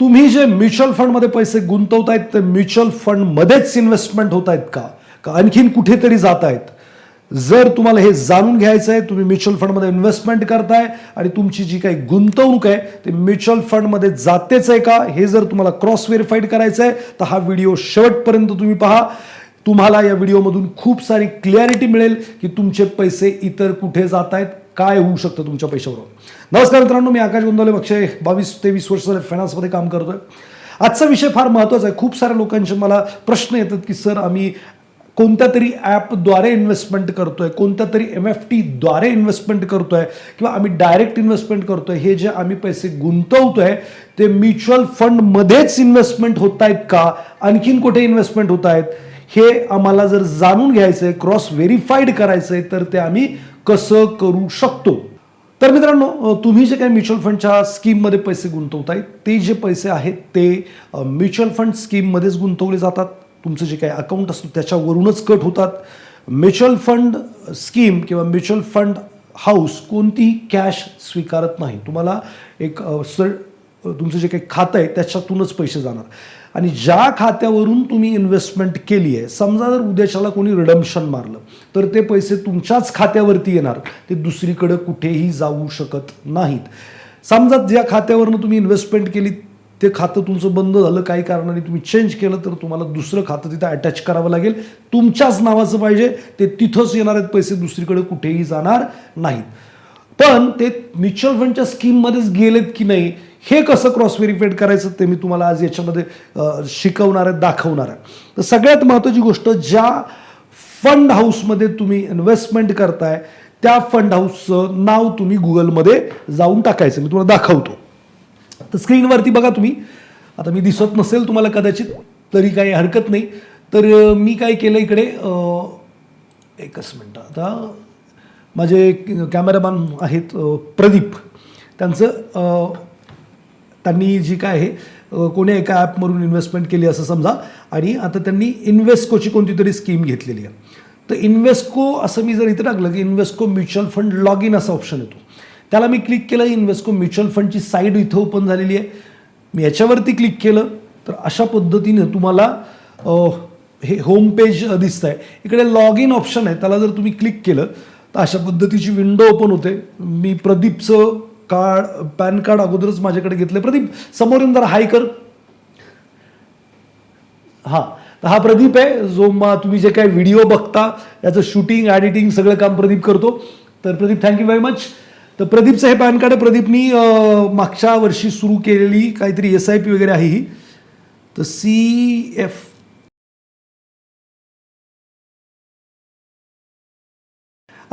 तुम्ही जे म्युच्युअल फंडमध्ये पैसे गुंतवतायत ते म्युच्युअल फंडमध्येच इन्व्हेस्टमेंट होत आहेत का? का आणखीन कुठेतरी जात आहेत जर तुम्हाला हे जाणून घ्यायचं आहे तुम्ही म्युच्युअल फंडमध्ये इन्व्हेस्टमेंट करताय आणि तुमची जी काही गुंतवणूक आहे ते म्युच्युअल फंडमध्ये जातेच आहे का? हे जर तुम्हाला क्रॉस व्हेरीफाईड करायचं आहे तर हा व्हिडिओ शेवटपर्यंत तुम्ही पहा. तुम्हाला या व्हिडिओमधून खूप सारी क्लॅरिटी मिळेल की तुमचे पैसे इतर कुठे जात आहेत काय होऊ शकतं तुमच्या पैशावर नमस्कार मित्रांनो मी आकाश गोंदवले बक्षे. बावीस तेवीस वर्ष झाले फायनान्समध्ये काम करतोय. आजचा विषय फार महत्त्वाचा आहे. खूप साऱ्या लोकांचे मला प्रश्न येतात की सर आम्ही कोणत्या तरी ॲपद्वारे इन्व्हेस्टमेंट करतोय? कोणत्या तरी एम एफ टीद्वारे इन्व्हेस्टमेंट करतोय? किंवा आम्ही डायरेक्ट इन्व्हेस्टमेंट करतोय? हे जे आम्ही पैसे गुंतवतोय ते म्युच्युअल फंडमध्येच इन्व्हेस्टमेंट होत आहेत का? आणखीन कुठे इन्व्हेस्टमेंट होत आहेत हे आम्हाला जर जाणून घ्यायचं आहे क्रॉस व्हेरीफाईड करायचं आहे तर ते आम्ही कसं करू शकतो? तर मित्रांनो तुम्ही जे काही म्युच्युअल फंडच्या स्कीममध्ये पैसे गुंतवताय ते जे पैसे आहेत ते म्युच्युअल फंड स्कीममध्येच गुंतवले जातात. तुमचं जे काही अकाउंट असतं त्याच्यावरूनच कट होतात. म्युच्युअल फंड स्कीम किंवा म्युच्युअल फंड हाऊस कोणतीही कॅश स्वीकारत नाही. तुम्हाला एक सर तुमचं जे काही खातं आहे त्याच्यातूनच पैसे जाणार. आणि ज्या खात्यावरून तुम्ही इन्व्हेस्टमेंट केली आहे समजा जर उद्याच्याला कोणी रिडम्शन मारलं तर ते पैसे तुमच्याच खात्यावरती येणार. ते दुसरीकडे कुठेही जाऊ शकत नाहीत. समजा ज्या खात्यावरनं तुम्ही इन्व्हेस्टमेंट केली ते खातं तुमचं बंद झालं काही कारणाने तुम्ही चेंज केलं तर तुम्हाला दुसरं खातं तिथं अटॅच करावं लागेल. तुमच्याच नावाचं पाहिजे. ते तिथंच येणार आहेत पैसे दुसरीकडे कुठेही जाणार नाहीत. पण ते म्युच्युअल फंडच्या स्कीममध्येच गेलेत की नाही हे कसं क्रॉस व्हेरीफाईड करायचं ते मी तुम्हाला आज याच्यामध्ये शिकवणार आहे दाखवणार आहे. तर सगळ्यात महत्त्वाची गोष्ट ज्या फंड हाऊसमध्ये तुम्ही इन्व्हेस्टमेंट करताय त्या फंड हाऊसचं नाव तुम्ही गुगलमध्ये जाऊन टाकायचं. मी तुम्हाला दाखवतो. तर स्क्रीनवरती बघा तुम्ही. आता मी दिसत नसेल तुम्हाला कदाचित तरी काही हरकत नाही. तर मी काय केलं इकडे एकच मिनटं. आता माझे कॅमेरामॅन आहेत प्रदीप. त्यांचं त्यांनी जी काय आहे कोणी एका ॲपमधून इन्व्हेस्टमेंट केली असं समजा आणि आता त्यांनी इन्व्हेस्कोची कोणती तरी स्कीम घेतलेली आहे. तर इन्व्हेस्को असं मी जर इथं टाकलं की Invesco mutual fund log in असा ऑप्शन येतो. त्याला मी क्लिक केलं इन्व्हेस्को म्युच्युअल फंडची साईड इथं ओपन झालेली आहे. मी याच्यावरती क्लिक केलं तर अशा पद्धतीनं तुम्हाला हे होम पेज दिसत आहे इकडे लॉग इन ऑप्शन आहे त्याला जर तुम्ही क्लिक केलं तर अशा पद्धतीची विंडो ओपन होते. मी प्रदीपचं कार्ड पॅन कार्ड अगोदरच माझ्याकडे घेतलं प्रदीप समोर येऊन जरा हाय कर. हा तर हा प्रदीप आहे जो मग तुम्ही जे काही व्हिडिओ बघता याचं शूटिंग एडिटिंग सगळं काम प्रदीप करतो. तर प्रदीप थँक्यू व्हेरी मच तर प्रदीपचं हे पॅन कार्ड आहे. प्रदीपनी मागच्या वर्षी सुरू केलेली काहीतरी एस आय पी वगैरे आहे ही. तर सी एफ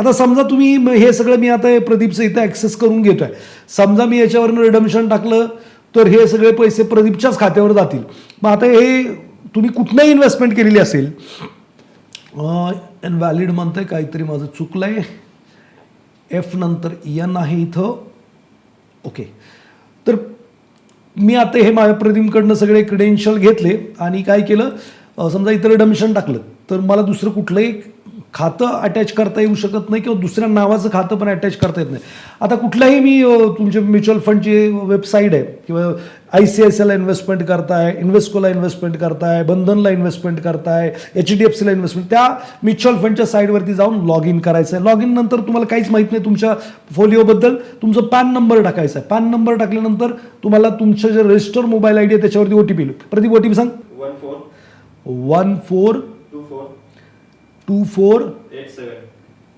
आता समजा तुम्ही हे सगळं मी आता प्रदीपचं इथं ॲक्सेस करून घेतोय. समजा मी याच्यावरनं रिडम्शन टाकलं तर हे सगळे पैसे प्रदीपच्याच खात्यावर जातील. मग आता हे तुम्ही कुठनंही इन्व्हेस्टमेंट केलेली असेल व्हॅलिड म्हणतंय काहीतरी माझं चुकलं आहे एफ नंतर एन आहे इथं. ओके तर मी आता हे माझ्या प्रदीपकडनं सगळे क्रेडेन्शियल घेतले आणि काय केलं? समजा इथं रिडम्शन टाकलं तर मला दुसरं कुठलंही खातं अटॅच करता येऊ शकत नाही किंवा दुसऱ्या नावाचं खातं पण अटॅच करता येत नाही. आता कुठलाही मी अ, तुमच्या म्युच्युअल फंडची वेबसाईट आहे किंवा आय सी आय सी आयला इन्व्हेस्टमेंट करताय इन्व्हेस्कोला इन्व्हेस्टमेंट करताय बंधनला इन्व्हेस्टमेंट करताय एच डी एफ सीला इन्व्हेस्टमेंट त्या म्युच्युअल फंडच्या साईडवरती जाऊन लॉग इन करायचं आहे. लॉग इन नंतर तुम्हाला काहीच माहीत नाही तुमच्या फोलिओबद्दल तुमचं पॅन नंबर टाकायचा आहे. पॅन नंबर टाकल्यानंतर तुम्हाला तुमचं जे रजिस्टर मोबाईल आय डी आहे त्याच्यावरती O T P Pradeep O T P सांग. One four one four two four two four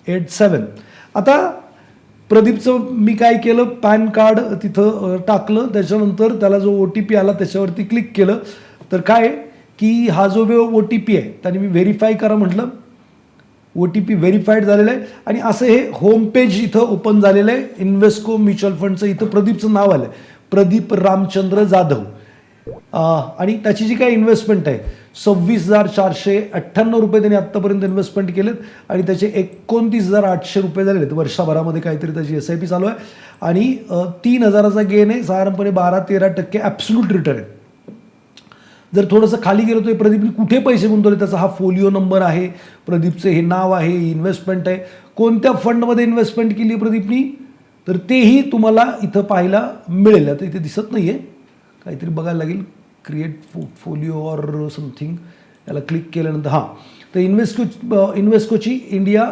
eight seven. आता प्रदीपचं मी काय केलं? पॅन कार्ड तिथं टाकलं. त्याच्यानंतर त्याला जो ओ टी पी आला त्याच्यावरती क्लिक केलं. तर काय? आहे की हा जो वेळ ओ टी पी आहे त्याने मी व्हेरीफाय करा म्हटलं. ओ टी पी व्हेरीफाईड झालेलं आहे. आणि असं हे होम पेज इथं ओपन झालेलं आहे. इन्व्हेस्को म्युच्युअल फंडचं इथं प्रदीपचं नाव आलं आहे प्रदीप रामचंद्र जाधव. आणि त्याची जी काही इन्व्हेस्टमेंट आहे सव्वीस हजार चारशे अठ्ठ्याण्णव रुपये त्यांनी आत्तापर्यंत इन्व्हेस्टमेंट केलेत आणि त्याचे एकोणतीस हजार आठशे रुपये झालेले आहेत. वर्षभरामध्ये काहीतरी त्याची एस आय पी चालू आहे. आणि तीन हजाराचा गेन आहे. साधारणपणे बारा तेरा टक्के ॲब्सल्यूट रिटर्न आहे जर थोडंसं खाली गेलो तर प्रदीपने कुठे पैसे गुंतवले? त्याचा हा फोलिओ नंबर आहे. प्रदीपचे हे नाव आहे इन्व्हेस्टमेंट आहे. कोणत्या फंडमध्ये इन्व्हेस्टमेंट केली आहे प्रदीपनी? तर तेही तुम्हाला इथं पाहायला मिळेल. आता इथे दिसत नाही आहे काहीतरी बघायला लागेल. क्रिएट पोर्टफोलिओ ऑर समथिंग याला क्लिक केल्यानंतर हां तर Invesco इन्व्हेस्कोची India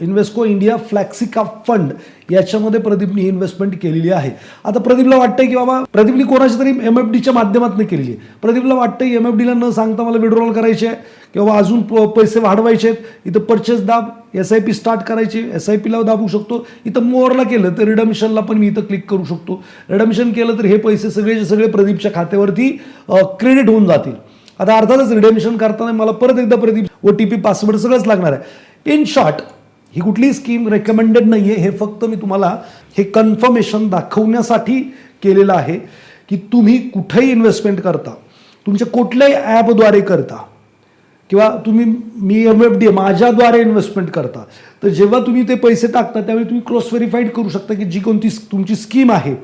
Invesco India flexicap fund याच्यामध्ये प्रदीपने ही इन्व्हेस्टमेंट केलेली आहे. आता प्रदीपला वाटतंय की बाबा प्रदीपने कोणाच्या तरी एम एफ डीच्या माध्यमातून केलेली आहे. प्रदीपला वाटतंय एम एफ डीला न सांगता मला विड्रॉल करायचे आहे किंवा अजून पैसे वाढवायचे आहेत. इथं परचेस दाब एस आय पी स्टार्ट करायची एस आय पीला दाबू शकतो. इथं मोअरला केलं तर रिडमिशनला पण मी इथं क्लिक करू शकतो. रिडमिशन केलं तर हे पैसे सगळे सगळे प्रदीपच्या खात्यावरती क्रेडिट होऊन जातील. आता अर्थातच रिडेमिशन करताना मला परत एकदा Pradeep O T P password सगळंच लागणार आहे. इन शॉर्ट ही कुठलीही स्कीम रेकमेंडेड नाही आहे हे फक्त मी तुम्हाला हे कन्फर्मेशन दाखवण्यासाठी केलेलं आहे की तुम्ही कुठेही इन्व्हेस्टमेंट करता तुमच्या कुठल्याही ॲपद्वारे करता किंवा तुम्ही मी एम एफ डी माझ्याद्वारे इन्व्हेस्टमेंट करता तर जेव्हा तुम्ही ते पैसे टाकता त्यावेळी तुम्ही क्रॉस व्हेरीफाईड करू शकता की जी कोणती तुमची स्कीम आहे.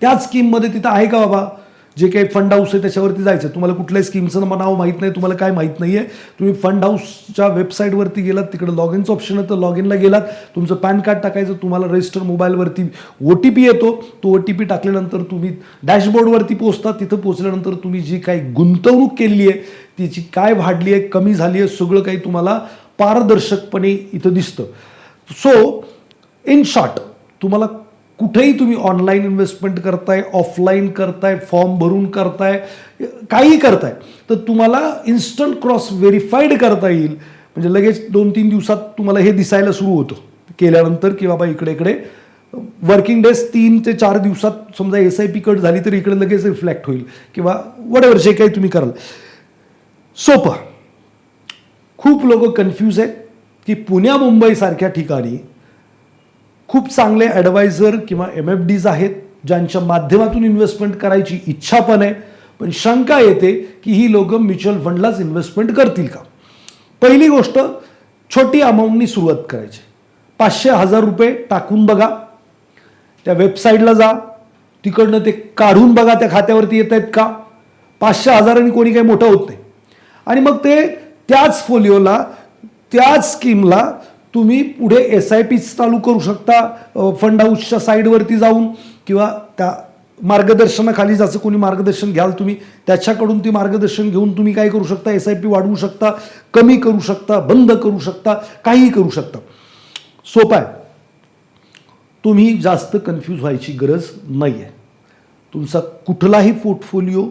त्याच स्कीममध्ये तिथं आहे का बाबा? जे काही फंड हाऊस आहे त्याच्यावरती जायचं तुम्हाला कुठल्याही स्कीमचं नाव माहीत नाही तुम्हाला काय माहीत नाही आहे तुम्ही फंड हाऊसच्या वेबसाईटवरती गेलात तिकडे लॉग इनचं ऑप्शन आहे तर लॉग इनला गेलात. तुमचं पॅन कार्ड टाकायचं तुम्हाला रजिस्टर मोबाईलवरती ओ टी पी येतो. तो ओ टी पी टाकल्यानंतर तुम्ही डॅशबोर्डवरती पोचता तिथं पोचल्यानंतर तुम्ही जी काही गुंतवणूक केली आहे तिची काय वाढली आहे कमी झाली आहे सगळं काही तुम्हाला पारदर्शकपणे इथं दिसतं. सो इन शॉर्ट तुम्हाला कुठेही तुम्ही ऑनलाईन इन्व्हेस्टमेंट करताय ऑफलाईन करताय फॉर्म भरून करताय काही करताय तर तुम्हाला इन्स्टंट क्रॉस व्हेरीफाईड करता येईल. म्हणजे लगेच दोन तीन दिवसात तुम्हाला हे दिसायला सुरू होतं. केल्यानंतर की बाबा इकडे इकडे. वर्किंग डेज तीन ते चार दिवसात समजा एस आय पी कट झाली तर इकडे लगेच रिफ्लेक्ट होईल. किंवा वडेवर जे काही तुम्ही कराल. सोपं. खूप लोक कन्फ्यूज आहेत की पुण्या मुंबईसारख्या ठिकाणी खूप चांगले ॲडवायझर किंवा एम एफ डीज आहेत ज्यांच्या माध्यमातून इन्व्हेस्टमेंट करायची इच्छा पण आहे. पण शंका येते की ही लोक म्युच्युअल फंडलाच इन्व्हेस्टमेंट करतील का? पहिली गोष्ट छोटी अमाऊंटनी सुरुवात करायची. पाचशे हजार रुपये टाकून बघा. त्या वेबसाईटला जा. तिकडनं ते काढून बघा त्या खात्यावरती येत आहेत का? पाचशे हजारांनी कोणी काही मोठं होत नाही. आणि मग ते त्याच फोलिओला त्याच स्कीमला तुम्ही पुढे एस आय पीच चालू करू शकता फंड हाऊसच्या साईडवरती जाऊन किंवा त्या मार्गदर्शनाखाली ज्याचं कोणी मार्गदर्शन घ्याल तुम्ही त्याच्याकडून ती मार्गदर्शन घेऊन तुम्ही काय करू शकता? एस आय पी वाढवू शकता कमी करू शकता बंद करू शकता काहीही करू शकता. सोपं आहे. तुम्ही जास्त कन्फ्यूज व्हायची गरज नाही आहे तुमचा कुठलाही पोर्टफोलिओ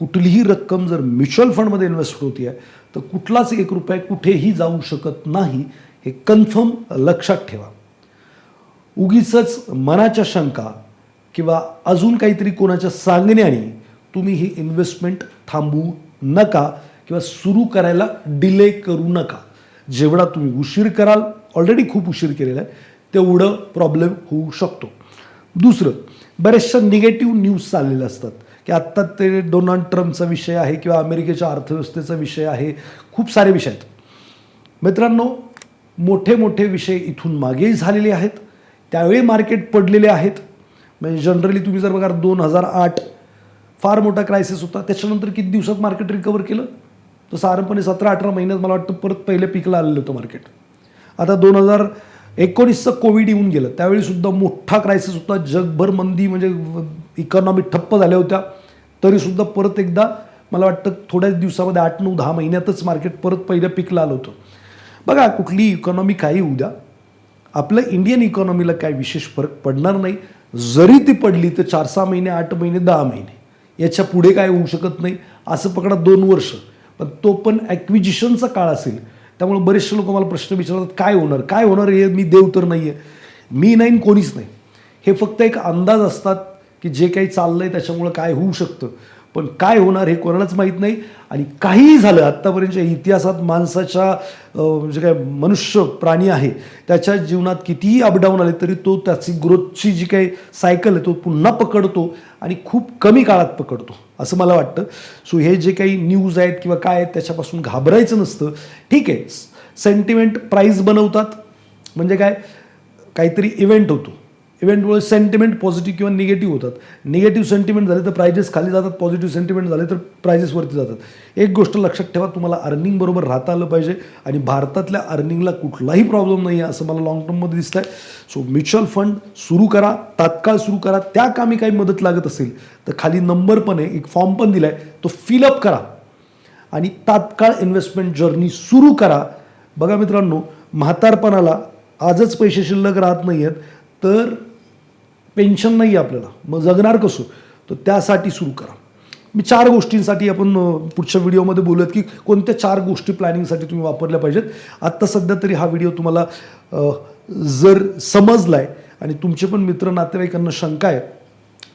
कुठलीही रक्कम जर म्युच्युअल फंडमध्ये इन्व्हेस्ट होती आहे तर कुठलाच एक रुपया कुठेही जाऊ शकत नाही. हे कन्फर्म लक्षात ठेवा. उगीच मनाच्या शंका किंवा अजून काहीतरी कोणाच्या सांगण्याने तुम्ही ही इन्व्हेस्टमेंट थांबवू नका किंवा सुरू करायला डिले करू नका. जेवढा तुम्ही उशीर कराल ऑलरेडी खूप उशीर केलेला आहे तेवढं प्रॉब्लेम होऊ शकतो. दुसरं बऱ्याचशा निगेटिव्ह न्यूज चाललेल्या असतात की आत्ता ते डोनाल्ड ट्रम्पचा विषय आहे किंवा अमेरिकेच्या अर्थव्यवस्थेचा विषय आहे. खूप सारे विषय आहेत. मित्रांनो मोठे मोठे विषय इथून मागेही झालेले आहेत. त्यावेळी मार्केट पडलेले आहेत. म्हणजे जनरली तुम्ही जर बघा दोन हजार आठ फार मोठा क्रायसिस होता. त्याच्यानंतर किती दिवसात मार्केट रिकवर केलं? तर साधारणपणे सतरा अठरा महिन्यात मला वाटतं परत पहिले पिकला आलेलं होतं मार्केट आता दोन हजार एकोणीसचं कोविड येऊन गेलं. त्यावेळीसुद्धा मोठा क्रायसिस होता. जगभर मंदी म्हणजे इकॉनॉमी ठप्प झाल्या होत्या. तरीसुद्धा परत एकदा मला वाटतं थोड्याच दिवसामध्ये आठ नऊ दहा महिन्यातच मार्केट परत पहिल्या पिकला आलं होतं. बघा कुठली इकॉनॉमी काही उद्या आपलं इंडियन इकॉनॉमीला काय विशेष फरक पडणार नाही. जरी ती पडली तर चार सहा महिने आठ महिने दहा महिने. याच्यापुढे काय होऊ शकत नाही असं पकडा दोन वर्ष. पण तो पण ॲक्विजिशनचा काळ असेल. त्यामुळे बरेचसे लोक मला प्रश्न विचारतात काय होणार? काय होणार? हे मी देव तर नाही आहे मी नाही कोणीच नाही. हे फक्त एक अंदाज असतात की जे काही चाललं आहे त्याच्यामुळं काय होऊ शकतं. पण काय होणार हे कोणालाच माहीत नाही. आणि काहीही झालं आत्तापर्यंतच्या इतिहासात माणसाच्या म्हणजे जे काय मनुष्य प्राणी आहे त्याच्या जीवनात कितीही अपडाऊन आले तरी तो त्याची ग्रोथची जी काही सायकल आहे तो पुन्हा पकडतो आणि खूप कमी काळात पकडतो असं मला वाटतं. सो हे जे काही न्यूज आहेत किंवा काय आहेत त्याच्यापासून घाबरायचं नसतं. ठीक आहे. सेंटिमेंट प्राईज बनवतात. म्हणजे काय? काहीतरी इव्हेंट होतो. इव्हेंटमुळे सेंटिमेंट पॉझिटिव्ह किंवा निगेटिव्ह होतात. निगेटिव्ह सेंटिमेंट झाले तर प्रायजेस खाली जातात पॉझिटिव्ह सेंटिमेंट झाले तर प्रायजेस वरती जातात. एक गोष्ट लक्षात ठेवा तुम्हाला अर्निंग बरोबर राहता आलं पाहिजे आणि भारतातल्या अर्निंगला कुठलाही प्रॉब्लेम नाही आहे असं मला लॉंग टर्ममध्ये दिसत आहे सो म्युच्युअल फंड सुरू करा तात्काळ सुरू करा. त्या कामी काही मदत लागत असेल तर खाली नंबर पण आहे एक फॉर्म पण दिला आहे तो फिलअप करा. आणि तात्काळ इन्व्हेस्टमेंट जर्नी सुरू करा. बघा मित्रांनो म्हातारपणाला आजच पैसे शिल्लक राहत नाही आहेत तर पेन्शन नाही आहे आपल्याला. मग जगणार कसं? तर त्यासाठी सुरू करा. मी चार गोष्टींसाठी आपण पुढच्या व्हिडिओमध्ये बोलूयात की कोणत्या चार गोष्टी प्लॅनिंगसाठी तुम्ही वापरल्या पाहिजेत. आत्ता सध्या तरी हा व्हिडिओ तुम्हाला जर समजला आहे आणि तुमचे पण मित्र नातेवाईकांना शंका आहे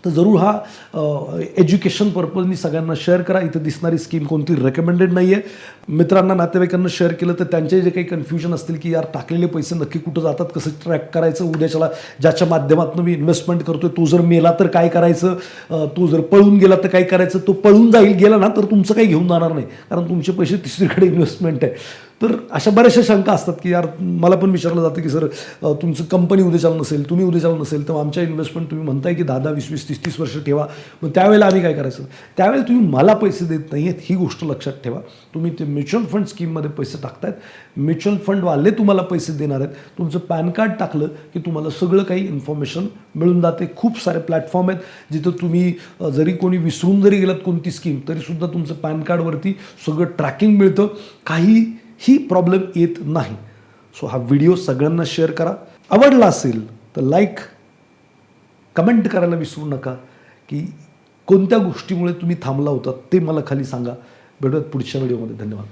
तर जरूर हा एज्युकेशन पर्पजनी सगळ्यांना शेअर करा. इथं दिसणारी स्कीम कोणती रेकमेंडेड नाही आहे मित्रांना नातेवाईकांना शेअर केलं तर त्यांचे जे काही कन्फ्युजन असतील की यार टाकलेले पैसे नक्की कुठं जातात कसं ट्रॅक करायचं उद्याच्याला ज्याच्या माध्यमातून मी इन्व्हेस्टमेंट करतोय तो जर मेला तर काय करायचं? तो जर पळून गेला तर काय करायचं? तो पळून जाईल गेला ना तर तुमचं काही घेऊन जाणार नाही. कारण तुमचे पैसे तिसरीकडे इन्व्हेस्टमेंट आहे. तर अशा बऱ्याचशा शंका असतात की यार मला पण विचारलं जातं की सर तुमचं कंपनी उद्याच्याला नसेल तुम्ही उद्याच्याला नसेल तर आमच्या इन्व्हेस्टमेंट तुम्ही म्हणताय की दहा दहा वीस वीस तीस तीस वर्ष ठेवा. मग त्यावेळेला आम्ही काय करायचं? त्यावेळेला तुम्ही मला पैसे देत नाही आहेत ही गोष्ट लक्षात ठेवा. तुम्ही ते म्युच्युअल फंड स्कीममध्ये पैसे टाकतायत. म्युच्युअल फंडवाले तुम्हाला पैसे देणार आहेत. तुमचं पॅन कार्ड टाकलं की तुम्हाला सगळं काही इन्फॉर्मेशन मिळून जाते. खूप सारे प्लॅटफॉर्म आहेत जिथं तुम्ही जरी कोणी विसरून जरी गेलात कोणती स्कीम तरीसुद्धा तुमचं पॅन कार्डवरती सगळं ट्रॅकिंग मिळतं. काहीही प्रॉब्लेम येत नाही. सो हा व्हिडिओ सगळ्यांना शेअर करा. आवडला असेल तर लाईक कमेंट करायला विसरू नका की कोणत्या गोष्टीमुळे तुम्ही थांबला होता ते मला खाली सांगा. भेटूयात पुढच्या व्हिडिओमध्ये. धन्यवाद.